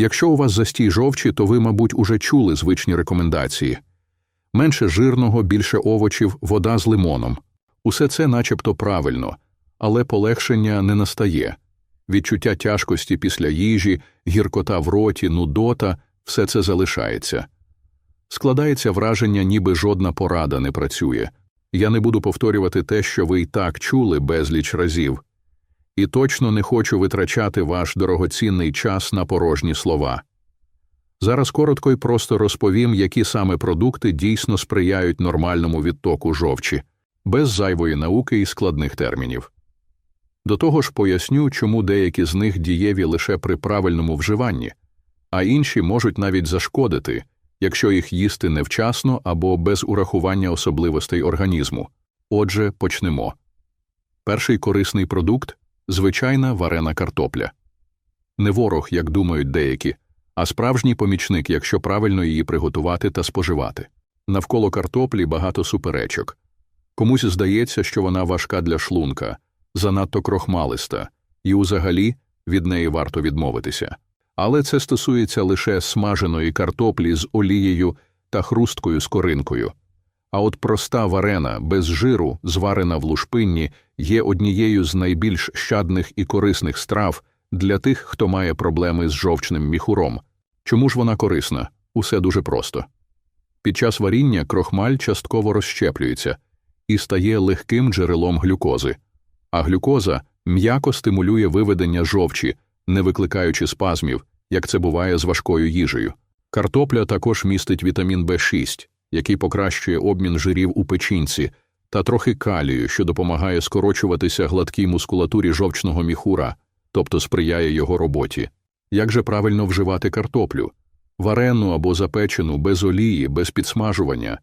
Якщо у вас застій жовчі, то ви, мабуть, уже чули звичні рекомендації менше жирного, більше овочів, вода з лимоном. Усе це начебто правильно, але полегшення не настає. Відчуття тяжкості після їжі, гіркота в роті, нудота все це залишається. Складається враження, ніби жодна порада не працює. Я не буду повторювати те, що ви й так чули безліч разів, і точно не хочу витрачати ваш дорогоцінний час на порожні слова. Зараз коротко і просто розповім, які саме продукти дійсно сприяють нормальному відтоку жовчі, без зайвої науки і складних термінів. До того ж поясню, чому деякі з них дієві лише при правильному вживанні, а інші можуть навіть зашкодити, якщо їх їсти невчасно або без урахування особливостей організму. Отже, почнемо. Перший корисний продукт звичайна варена картопля. Не ворог, як думають деякі, а справжній помічник, якщо правильно її приготувати та споживати. Навколо картоплі багато суперечок. Комусь здається, що вона важка для шлунка, занадто крохмалиста, і взагалі від неї варто відмовитися. Але це стосується лише смаженої картоплі з олією та хрусткою скоринкою. А от проста варена без жиру, зварена в лушпинні, є однією з найбільш щадних і корисних страв для тих, хто має проблеми з жовчним міхуром. Чому ж вона корисна? Усе дуже просто. Під час варіння крохмаль частково розщеплюється і стає легким джерелом глюкози, а глюкоза м'яко стимулює виведення жовчі, не викликаючи спазмів, як це буває з важкою їжею. Картопля також містить вітамін В6, який покращує обмін жирів у печінці, та трохи калію, що допомагає скорочуватися гладкій мускулатурі жовчного міхура, тобто сприяє його роботі. Як же правильно вживати картоплю? Варену або запечену без олії, без підсмажування.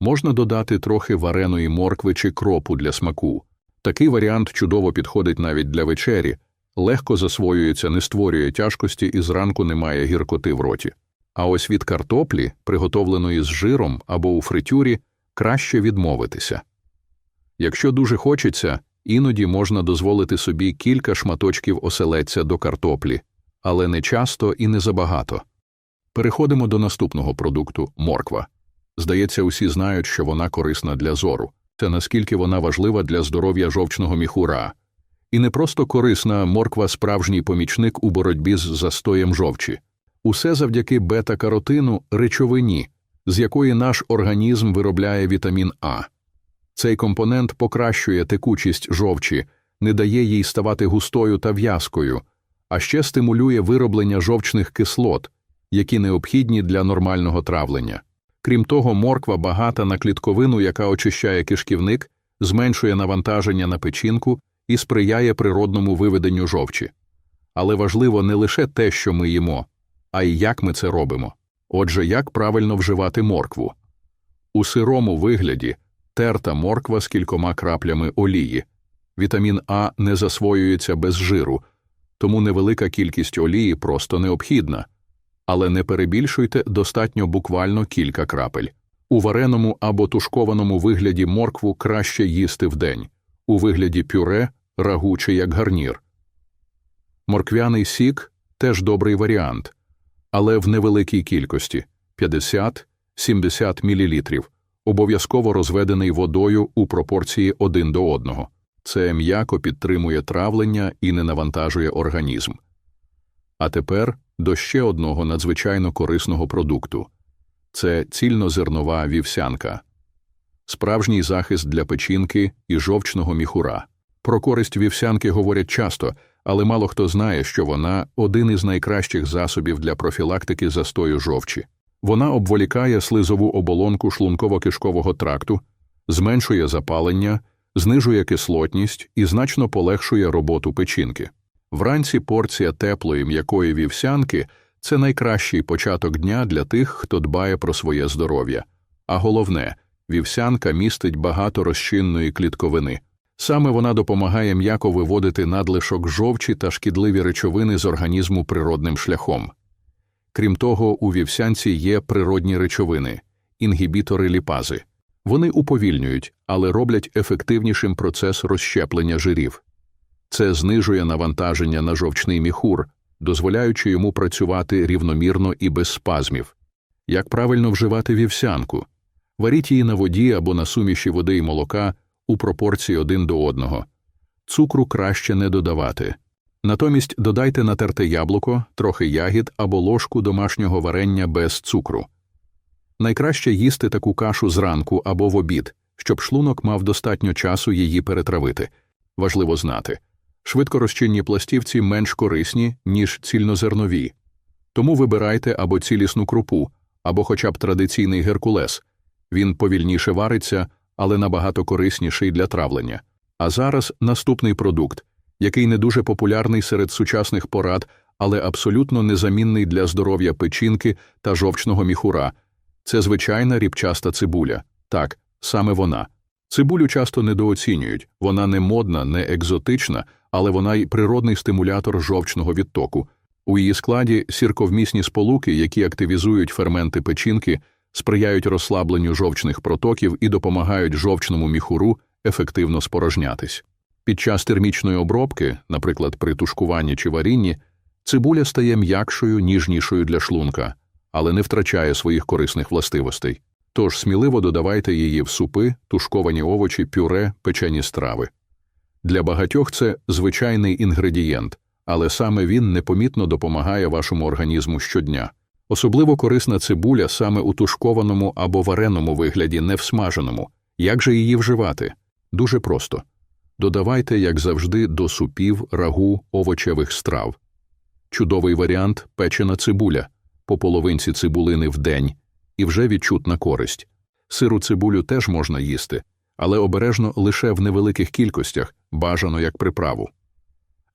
Можна додати трохи вареної моркви чи кропу для смаку. Такий варіант чудово підходить навіть для вечері, легко засвоюється, не створює тяжкості і зранку немає гіркоти в роті. А ось від картоплі, приготовленої з жиром або у фритюрі, краще відмовитися. Якщо дуже хочеться, іноді можна дозволити собі кілька шматочків оселедця до картоплі, але не часто і не забагато. Переходимо до наступного продукту морква. Здається, усі знають, що вона корисна для зору. Це наскільки вона важлива для здоров'я жовчного міхура. І не просто корисна морква справжній помічник у боротьбі з застоєм жовчі. Усе завдяки бета-каротину речовині, з якої наш організм виробляє вітамін А. Цей компонент покращує текучість жовчі, не дає їй ставати густою та в'язкою, а ще стимулює вироблення жовчних кислот, які необхідні для нормального травлення. Крім того, морква багата на клітковину, яка очищає кишківник, зменшує навантаження на печінку і сприяє природному виведенню жовчі. Але важливо не лише те, що ми їмо, а й як ми це робимо. Отже, як правильно вживати моркву? У сирому вигляді терта морква з кількома краплями олії. Вітамін А не засвоюється без жиру, тому невелика кількість олії просто необхідна. Але не перебільшуйте достатньо буквально кілька крапель. У вареному або тушкованому вигляді моркву краще їсти вдень, у вигляді пюре рагу чи як гарнір. Морквяний сік теж добрий варіант, але в невеликій кількості 50-70 мл, обов'язково розведений водою у пропорції один до одного. Це м'яко підтримує травлення і не навантажує організм. А тепер до ще одного надзвичайно корисного продукту це цільнозернова вівсянка, справжній захист для печінки і жовчного міхура. Про користь вівсянки говорять часто, але мало хто знає, що вона один із найкращих засобів для профілактики застою жовчі. Вона обволікає слизову оболонку шлунково-кишкового тракту, зменшує запалення, знижує кислотність і значно полегшує роботу печінки. Вранці порція теплої м'якої вівсянки це найкращий початок дня для тих, хто дбає про своє здоров'я. А головне, вівсянка містить багато розчинної клітковини. Саме вона допомагає м'яко виводити надлишок жовчі та шкідливі речовини з організму природним шляхом. Крім того, у вівсянці є природні речовини, інгібітори ліпази. Вони уповільнюють, але роблять ефективнішим процес розщеплення жирів. Це знижує навантаження на жовчний міхур, дозволяючи йому працювати рівномірно і без спазмів. Як правильно вживати вівсянку? Варіть її на воді або на суміші води і молока у пропорції один до одного. Цукру краще не додавати. Натомість додайте натерте яблуко, трохи ягід або ложку домашнього варення без цукру. Найкраще їсти таку кашу зранку або в обід, щоб шлунок мав достатньо часу її перетравити. Важливо знати. Швидкорозчинні пластівці менш корисні, ніж цільнозернові. Тому вибирайте або цілісну крупу, або хоча б традиційний геркулес. Він повільніше вариться, але набагато корисніший для травлення. А зараз наступний продукт, який не дуже популярний серед сучасних порад, але абсолютно незамінний для здоров'я печінки та жовчного міхура. Це звичайна ріпчаста цибуля. Так, саме вона. Цибулю часто недооцінюють, вона не модна, не екзотична, але вона й природний стимулятор жовчного відтоку. У її складі сірковмісні сполуки, які активізують ферменти печінки, сприяють розслабленню жовчних протоків і допомагають жовчному міхуру ефективно спорожнятись. Під час термічної обробки, наприклад, при тушкуванні чи варінні, цибуля стає м'якшою, ніжнішою для шлунка, але не втрачає своїх корисних властивостей. Тож сміливо додавайте її в супи, тушковані овочі, пюре, печені страви. Для багатьох це звичайний інгредієнт, але саме він непомітно допомагає вашому організму щодня. Особливо корисна цибуля саме у тушкованому або вареному вигляді, не всмаженому. Як же її вживати? Дуже просто. Додавайте, як завжди, до супів, рагу, овочевих страв. Чудовий варіант печена цибуля, по половинці цибулини в день, і вже відчутна користь. Сиру цибулю теж можна їсти, але обережно лише в невеликих кількостях, бажано як приправу.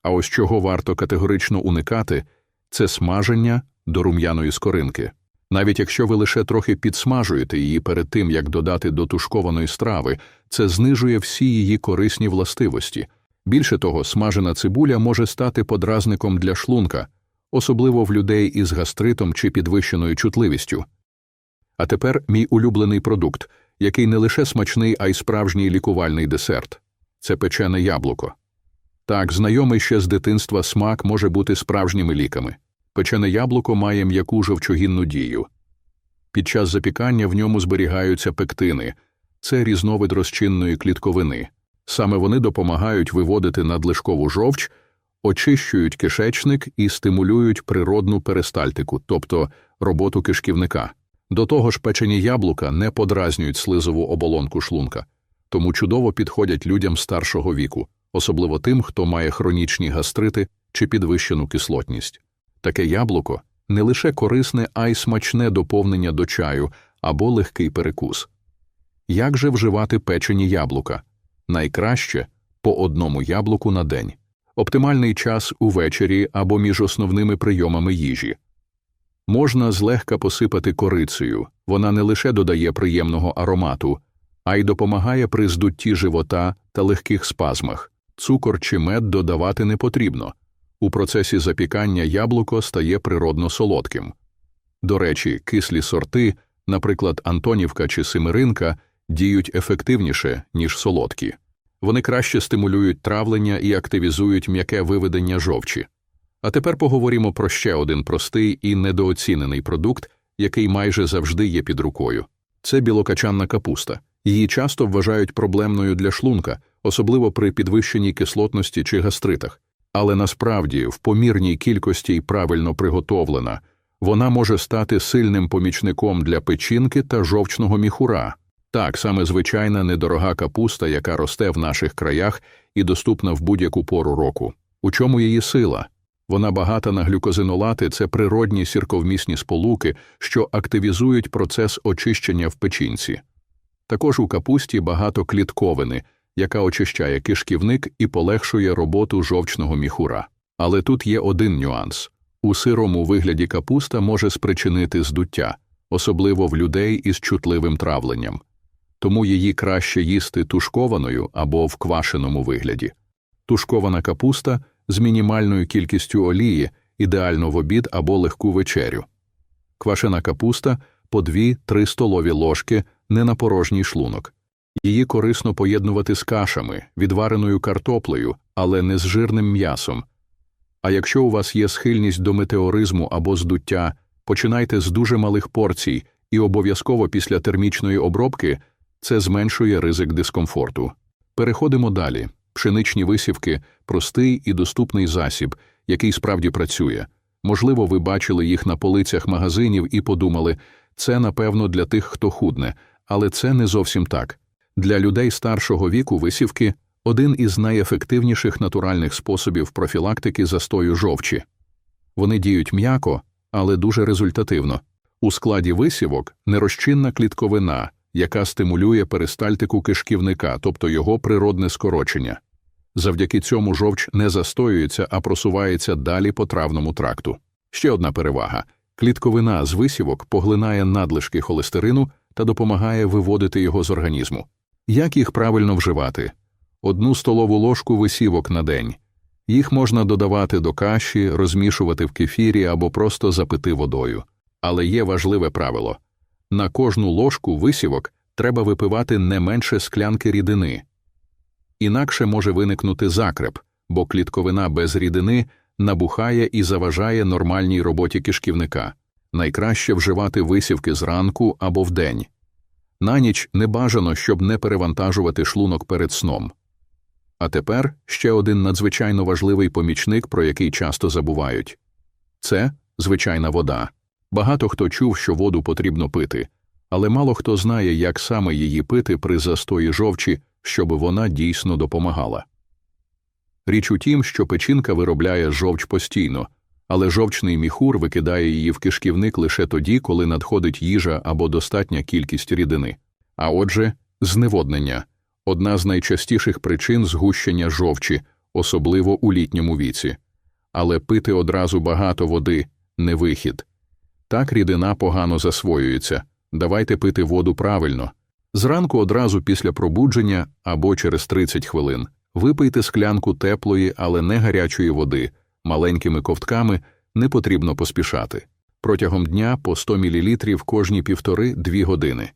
А ось чого варто категорично уникати це смаження до рум'яної скоринки. Навіть якщо ви лише трохи підсмажуєте її перед тим, як додати до тушкованої страви, це знижує всі її корисні властивості. Більше того, смажена цибуля може стати подразником для шлунка, особливо в людей із гастритом чи підвищеною чутливістю. А тепер мій улюблений продукт, який не лише смачний, а й справжній лікувальний десерт це печене яблуко. Так, знайомий ще з дитинства смак може бути справжніми ліками. Печене яблуко має м'яку жовчогінну дію. Під час запікання в ньому зберігаються пектини, це різновид розчинної клітковини. Саме вони допомагають виводити надлишкову жовч, очищують кишечник і стимулюють природну перистальтику, тобто роботу кишківника. До того ж, печені яблука не подразнюють слизову оболонку шлунка, тому чудово підходять людям старшого віку, особливо тим, хто має хронічні гастрити чи підвищену кислотність. Таке яблуко не лише корисне, а й смачне доповнення до чаю або легкий перекус. Як же вживати печені яблука? Найкраще по одному яблуку на день, оптимальний час увечері або між основними прийомами їжі. Можна злегка посипати корицею, вона не лише додає приємного аромату, а й допомагає при здутті живота та легких спазмах. Цукор чи мед додавати не потрібно. У процесі запікання яблуко стає природно солодким. До речі, кислі сорти, наприклад, Антонівка чи Семеринка, діють ефективніше, ніж солодкі. Вони краще стимулюють травлення і активізують м'яке виведення жовчі. А тепер поговоримо про ще один простий і недооцінений продукт, який майже завжди є під рукою. Це білокачанна капуста. Її часто вважають проблемною для шлунка, особливо при підвищеній кислотності чи гастритах. Але насправді, в помірній кількості й правильно приготовлена, вона може стати сильним помічником для печінки та жовчного міхура. Так, саме звичайна недорога капуста, яка росте в наших краях і доступна в будь-яку пору року. У чому її сила? Вона багата на глюкозинолати це природні сірковмісні сполуки, що активізують процес очищення в печінці. Також у капусті багато клітковини, яка очищає кишківник і полегшує роботу жовчного міхура. Але тут є один нюанс у сирому вигляді капуста може спричинити здуття, особливо в людей із чутливим травленням, тому її краще їсти тушкованою або в квашеному вигляді. Тушкована капуста з мінімальною кількістю олії, ідеально в обід або легку вечерю. Квашена капуста по 2-3 столові ложки не на порожній шлунок. Її корисно поєднувати з кашами, відвареною картоплею, але не з жирним м'ясом. А якщо у вас є схильність до метеоризму або здуття, починайте з дуже малих порцій і обов'язково після термічної обробки це зменшує ризик дискомфорту. Переходимо далі. Пшеничні висівки простий і доступний засіб, який справді працює. Можливо, ви бачили їх на полицях магазинів і подумали, це, напевно, для тих, хто худне, але це не зовсім так. Для людей старшого віку висівки один із найефективніших натуральних способів профілактики застою жовчі. Вони діють м'яко, але дуже результативно. У складі висівок нерозчинна клітковина, яка стимулює перистальтику кишківника, тобто його природне скорочення. Завдяки цьому жовч не застоюється, а просувається далі по травному тракту. Ще одна перевага клітковина з висівок поглинає надлишки холестерину та допомагає виводити його з організму. Як їх правильно вживати? Одну столову ложку висівок на день. Їх можна додавати до каші, розмішувати в кефірі або просто запити водою. Але є важливе правило на кожну ложку висівок треба випивати не менше склянки рідини. Інакше може виникнути закреп, бо клітковина без рідини набухає і заважає нормальній роботі кишківника. Найкраще вживати висівки зранку або вдень. На ніч не бажано, щоб не перевантажувати шлунок перед сном. А тепер ще один надзвичайно важливий помічник, про який часто забувають це звичайна вода. Багато хто чув, що воду потрібно пити, але мало хто знає, як саме її пити при застої жовчі, щоб вона дійсно допомагала. Річ у тім, що печінка виробляє жовч постійно, але жовчний міхур викидає її в кишківник лише тоді, коли надходить їжа або достатня кількість рідини. А отже, зневоднення одна з найчастіших причин згущення жовчі, особливо у літньому віці. Але пити одразу багато води не вихід. Так рідина погано засвоюється. Давайте пити воду правильно. Зранку одразу після пробудження або через 30 хвилин випийте склянку теплої, але не гарячої води, маленькими ковтками не потрібно поспішати. Протягом дня по 100 мл кожні півтори-дві години.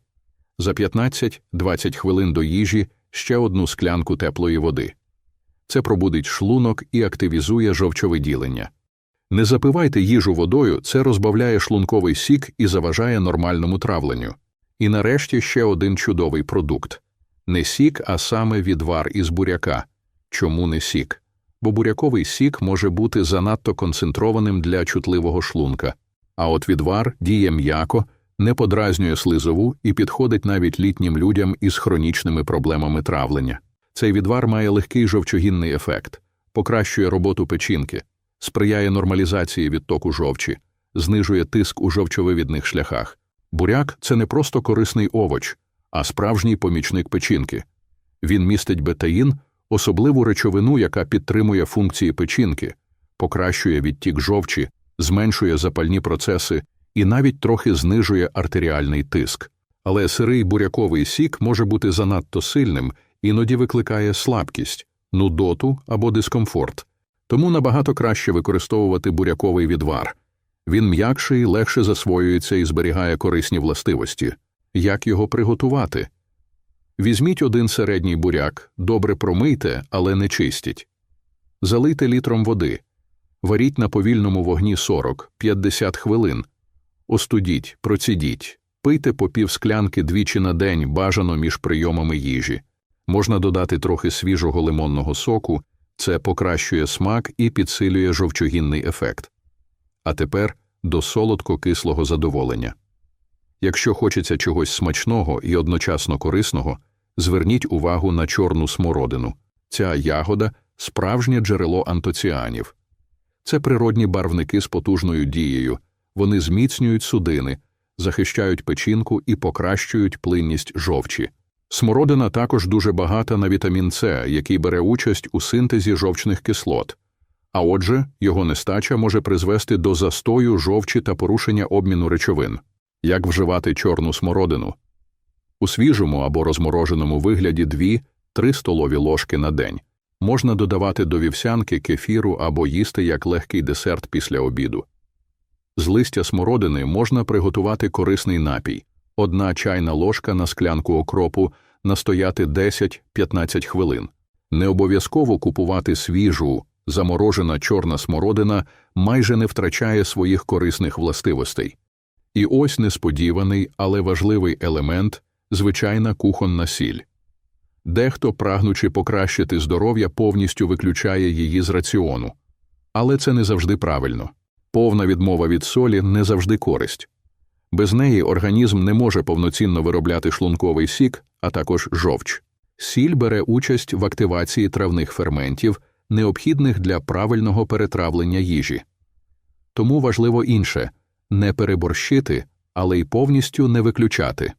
За 15-20 хвилин до їжі ще одну склянку теплої води. Це пробудить шлунок і активізує жовчовиділення. Не запивайте їжу водою, це розбавляє шлунковий сік і заважає нормальному травленню. І нарешті ще один чудовий продукт не сік, а саме відвар із буряка. Чому не сік? Бо буряковий сік може бути занадто концентрованим для чутливого шлунка, а от відвар діє м'яко, не подразнює слизову і підходить навіть літнім людям із хронічними проблемами травлення. Цей відвар має легкий жовчогінний ефект, покращує роботу печінки, сприяє нормалізації відтоку жовчі, знижує тиск у жовчовивідних шляхах. Буряк це не просто корисний овоч, а справжній помічник печінки. Він містить бетаїн, особливу речовину, яка підтримує функції печінки, покращує відтік жовчі, зменшує запальні процеси і навіть трохи знижує артеріальний тиск. Але сирий буряковий сік може бути занадто сильним, іноді викликає слабкість, нудоту або дискомфорт. Тому набагато краще використовувати буряковий відвар. Він м'якший, легше засвоюється і зберігає корисні властивості. Як його приготувати? Візьміть один середній буряк, добре промийте, але не чистіть. Залийте літром води, варіть на повільному вогні 40-50 хвилин, остудіть, процідіть, пийте по пів склянки двічі на день, бажано між прийомами їжі. Можна додати трохи свіжого лимонного соку, це покращує смак і підсилює жовчогінний ефект. А тепер до солодко-кислого задоволення. Якщо хочеться чогось смачного і одночасно корисного, зверніть увагу на чорну смородину. Ця ягода справжнє джерело антоціанів. Це природні барвники з потужною дією, вони зміцнюють судини, захищають печінку і покращують плинність жовчі. Смородина також дуже багата на вітамін С, який бере участь у синтезі жовчних кислот, а отже, його нестача може призвести до застою жовчі та порушення обміну речовин. Як вживати чорну смородину? У свіжому або розмороженому вигляді 2-3 столові ложки на день. Можна додавати до вівсянки кефіру або їсти як легкий десерт після обіду. З листя смородини можна приготувати корисний напій. Одна чайна ложка на склянку окропу настояти 10-15 хвилин. Не обов'язково купувати свіжу, заморожена чорна смородина майже не втрачає своїх корисних властивостей. І ось несподіваний, але важливий елемент звичайна кухонна сіль. Дехто, прагнучи покращити здоров'я, повністю виключає її з раціону. Але це не завжди правильно. Повна відмова від солі не завжди користь. Без неї організм не може повноцінно виробляти шлунковий сік, а також жовч. Сіль бере участь в активації травних ферментів, необхідних для правильного перетравлення їжі. Тому важливо інше не переборщити, але й повністю не виключати.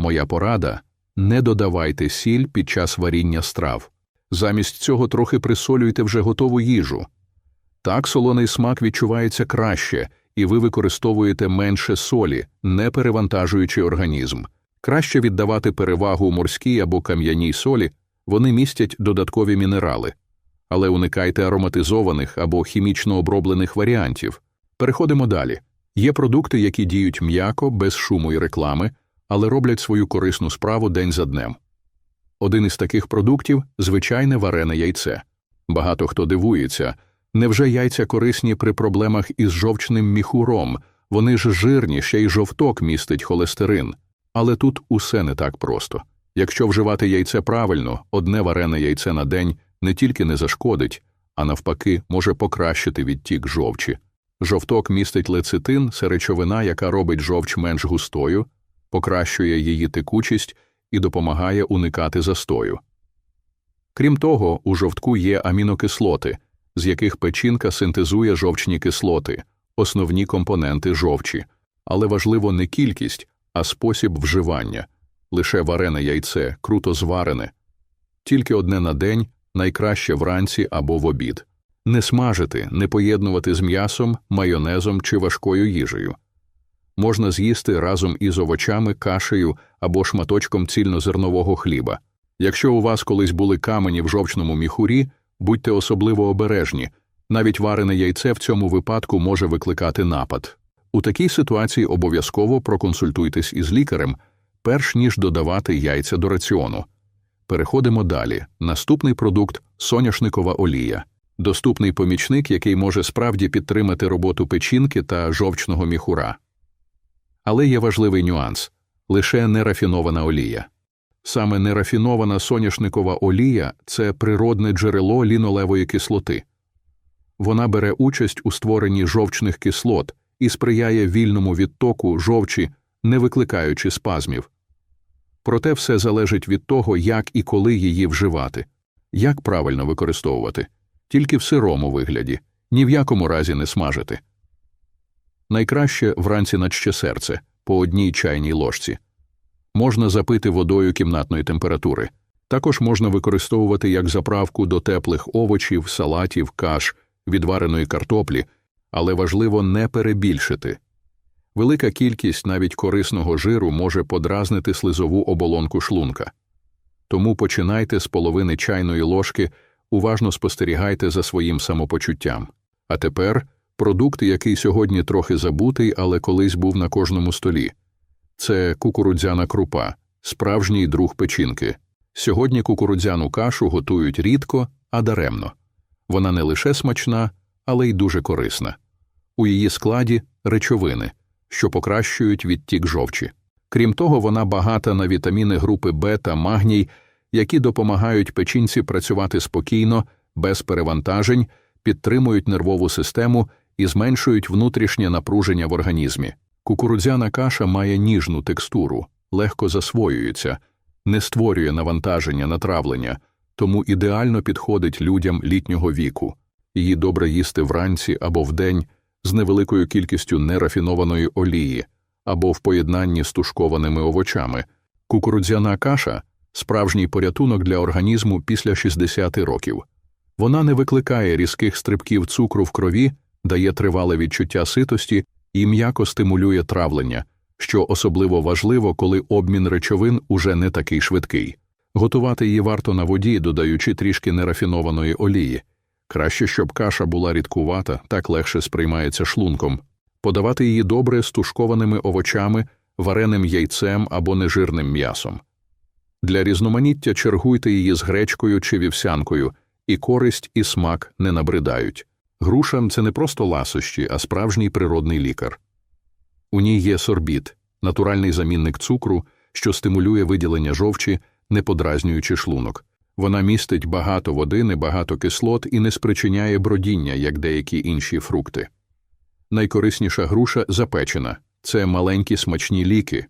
Моя порада не додавайте сіль під час варіння страв. Замість цього трохи присолюйте вже готову їжу. Так солоний смак відчувається краще, і ви використовуєте менше солі, не перевантажуючи організм. Краще віддавати перевагу морській або кам'яній солі, вони містять додаткові мінерали. Але уникайте ароматизованих або хімічно оброблених варіантів. Переходимо далі. Є продукти, які діють м'яко, без шуму і реклами, але роблять свою корисну справу день за днем. Один із таких продуктів звичайне варене яйце. Багато хто дивується. Невже яйця корисні при проблемах із жовчним міхуром, вони ж жирні, ще й жовток містить холестерин. Але тут усе не так просто. Якщо вживати яйце правильно, одне варене яйце на день не тільки не зашкодить, а навпаки, може покращити відтік жовчі. Жовток містить лецитин, це речовина, яка робить жовч менш густою, покращує її текучість і допомагає уникати застою. Крім того, у жовтку є амінокислоти, з яких печінка синтезує жовчні кислоти, основні компоненти жовчі, але важливо не кількість, а спосіб вживання лише варене яйце, круто зварене, тільки одне на день, найкраще вранці або в обід. Не смажити, не поєднувати з м'ясом, майонезом чи важкою їжею. Можна з'їсти разом із овочами, кашею або шматочком цільнозернового хліба. Якщо у вас колись були камені в жовчному міхурі, будьте особливо обережні, навіть варене яйце в цьому випадку може викликати напад. У такій ситуації обов'язково проконсультуйтесь із лікарем, перш ніж додавати яйця до раціону. Переходимо далі. Наступний продукт соняшникова олія. Доступний помічник, який може справді підтримати роботу печінки та жовчного міхура. Але є важливий нюанс лише нерафінована олія. Саме нерафінована соняшникова олія це природне джерело лінолевої кислоти. Вона бере участь у створенні жовчних кислот і сприяє вільному відтоку жовчі, не викликаючи спазмів. Проте все залежить від того, як і коли її вживати, як правильно використовувати, тільки в сирому вигляді, ні в якому разі не смажити. Найкраще вранці наче серце по одній чайній ложці. Можна запити водою кімнатної температури. Також можна використовувати як заправку до теплих овочів, салатів, каш, відвареної картоплі, але важливо не перебільшити. Велика кількість навіть корисного жиру може подразнити слизову оболонку шлунка. Тому починайте з половини чайної ложки, уважно спостерігайте за своїм самопочуттям. А тепер продукт, який сьогодні трохи забутий, але колись був на кожному столі. Це кукурудзяна крупа, справжній друг печінки. Сьогодні кукурудзяну кашу готують рідко, а даремно. Вона не лише смачна, але й дуже корисна. У її складі речовини, що покращують відтік жовчі. Крім того, вона багата на вітаміни групи Б та магній, які допомагають печінці працювати спокійно, без перевантажень, підтримують нервову систему і зменшують внутрішнє напруження в організмі. Кукурудзяна каша має ніжну текстуру, легко засвоюється, не створює навантаження на травлення, тому ідеально підходить людям літнього віку. Її добре їсти вранці або вдень з невеликою кількістю нерафінованої олії або в поєднанні з тушкованими овочами. Кукурудзяна каша справжній порятунок для організму після 60 років. Вона не викликає різких стрибків цукру в крові, дає тривале відчуття ситості і м'яко стимулює травлення, що особливо важливо, коли обмін речовин уже не такий швидкий. Готувати її варто на воді, додаючи трішки нерафінованої олії. Краще, щоб каша була рідкувата, так легше сприймається шлунком, подавати її добре з тушкованими овочами, вареним яйцем або нежирним м'ясом. Для різноманіття чергуйте її з гречкою чи вівсянкою, і користь, і смак не набридають. Груша це не просто ласощі, а справжній природний лікар. У ній є сорбіт, натуральний замінник цукру, що стимулює виділення жовчі, не подразнюючи шлунок. Вона містить багато води, небагато кислот і не спричиняє бродіння, як деякі інші фрукти. Найкорисніша груша запечена це маленькі смачні ліки.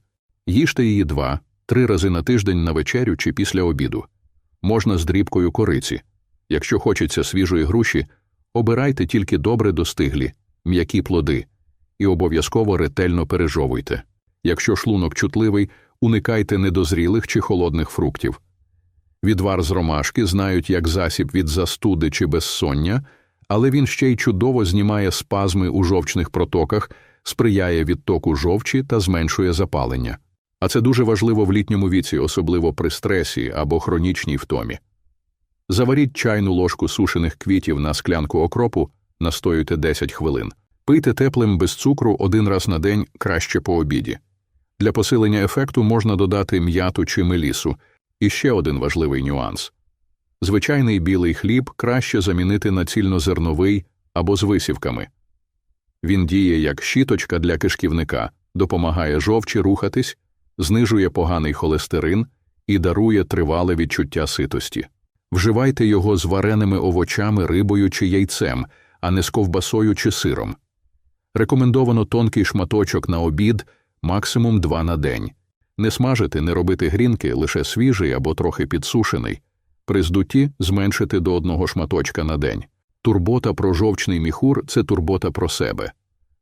Їжте її два, три рази на тиждень на вечерю чи після обіду. Можна з дрібкою кориці. Якщо хочеться свіжої груші, обирайте тільки добре достиглі, м'які плоди і обов'язково ретельно пережовуйте. Якщо шлунок чутливий, уникайте недозрілих чи холодних фруктів. Відвар з ромашки знають як засіб від застуди чи безсоння, але він ще й чудово знімає спазми у жовчних протоках, сприяє відтоку жовчі та зменшує запалення. А це дуже важливо в літньому віці, особливо при стресі або хронічній втомі. Заваріть чайну ложку сушених квітів на склянку окропу, настоюйте 10 хвилин. Пийте теплим без цукру один раз на день краще по обіді. Для посилення ефекту можна додати м'яту чи мелісу. І ще один важливий нюанс звичайний білий хліб краще замінити на цільнозерновий або з висівками. Він діє як щіточка для кишківника, допомагає жовчі рухатись, знижує поганий холестерин і дарує тривале відчуття ситості. Вживайте його з вареними овочами, рибою чи яйцем, а не з ковбасою чи сиром. Рекомендовано тонкий шматочок на обід, максимум два на день. Не смажити, не робити грінки, лише свіжий або трохи підсушений. При здутті зменшити до одного шматочка на день. Турбота про жовчний міхур це турбота про себе.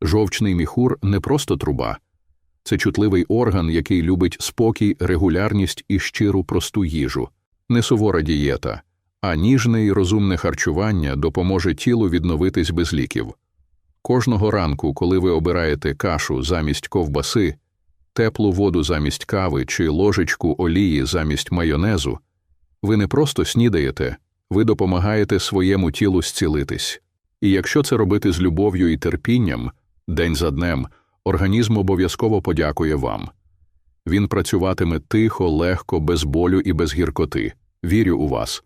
Жовчний міхур не просто труба, це чутливий орган, який любить спокій, регулярність і щиру просту їжу, не сувора дієта, а ніжне і розумне харчування допоможе тілу відновитись без ліків. Кожного ранку, коли ви обираєте кашу замість ковбаси, теплу воду замість кави чи ложечку олії замість майонезу, ви не просто снідаєте, ви допомагаєте своєму тілу зцілитись. І якщо це робити з любов'ю і терпінням, день за днем, організм обов'язково подякує вам. Він працюватиме тихо, легко, без болю і без гіркоти. Вірю у вас.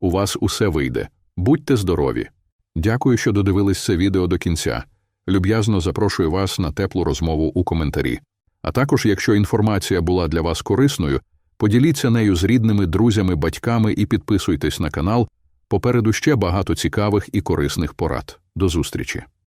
У вас усе вийде. Будьте здорові. Дякую, що додивились це відео до кінця. Люб'язно запрошую вас на теплу розмову у коментарі. А також, якщо інформація була для вас корисною, поділіться нею з рідними, друзями, батьками і підписуйтесь на канал. Попереду ще багато цікавих і корисних порад. До зустрічі!